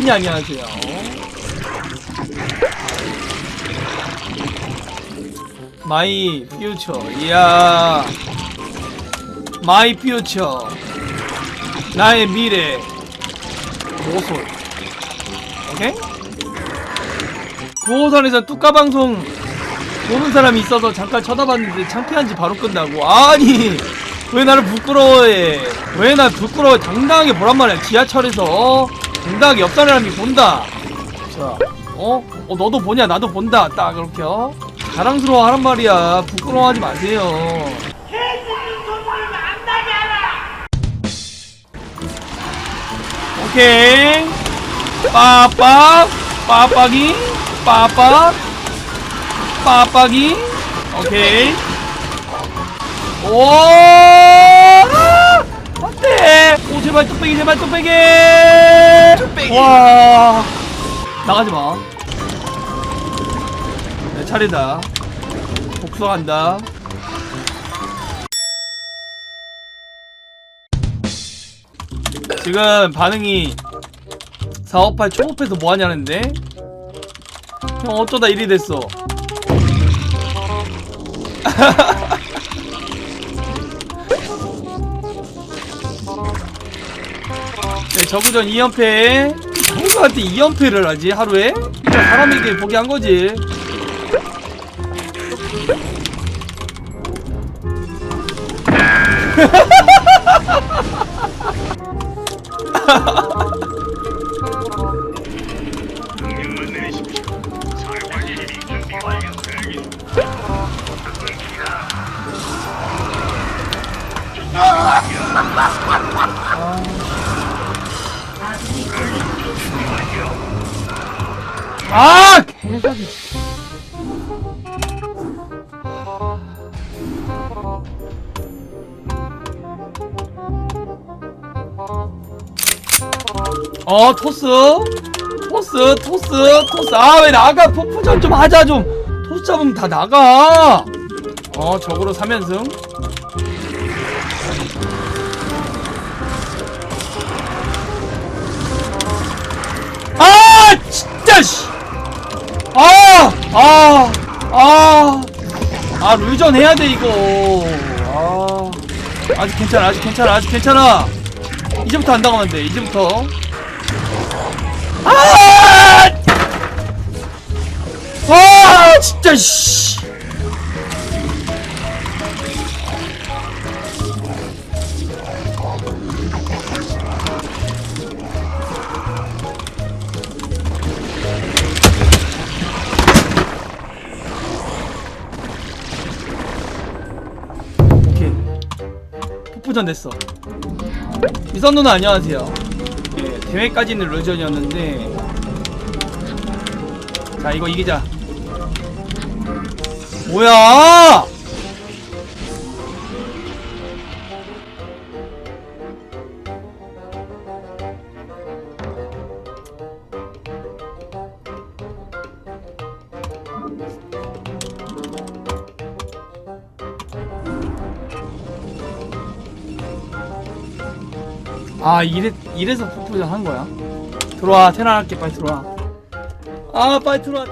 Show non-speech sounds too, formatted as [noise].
아니 안녕하세요. 마이 퓨처. 이야. 마이 퓨처. 나의 미래. 모솔. 오케이? 구호선에서 뚜까방송 보는 사람이 있어서 잠깐 쳐다봤는데 창피한지 바로 끈다고. 아니 왜 나를 부끄러워해? 왜날 부끄러워? 당당하게 보란 말이야. 지하철에서 어? 당당하게 옆 사람이 본다. 자. 어? 어 너도 보냐? 나도 본다. 딱 그렇게 어? 자랑스러워 하란 말이야. 부끄러워하지 마세요. 오케이. 빠빠 빠빠기 빠빠 빠빠기 오케이. 오! 아! 안돼! 오 제발 뚝배기 제발 뚝배기 뚝배기. 와. 나가지 마. 내 차례다. 복수한다. 지금 반응이 458 초급해서 뭐하냐는데? 형 어쩌다 일이 됐어 [laughs] 네, 저구전 2연패 누구한테 2연패를 하지 하루에? 그냥 사람에게 보게 한 거지 [laughs] 아! 개사기 어 토스? 토스 토스 토스. 아 왜 나가? 포프전 좀 하자 좀. 토스 잡으면 다 나가. 어 적으로 3연승 씨. 아, 아, 아, 아, 룰전 해야 돼, 이거. 아, 아직 괜찮아, 아직 괜찮아, 아직 괜찮아. 이제부터 안 당하면 돼, 이제부터. 아! 아, 진짜, 씨. 10부전 됐어. 미선 누나 안녕하세요. 예, 대회까지는 롤전이었는데. 자 이거 이기자. 뭐야? 아 이래 이래서 폭부전 한 거야? 들어와 테란할게 빨리 들어와. 아 빨리 들어와.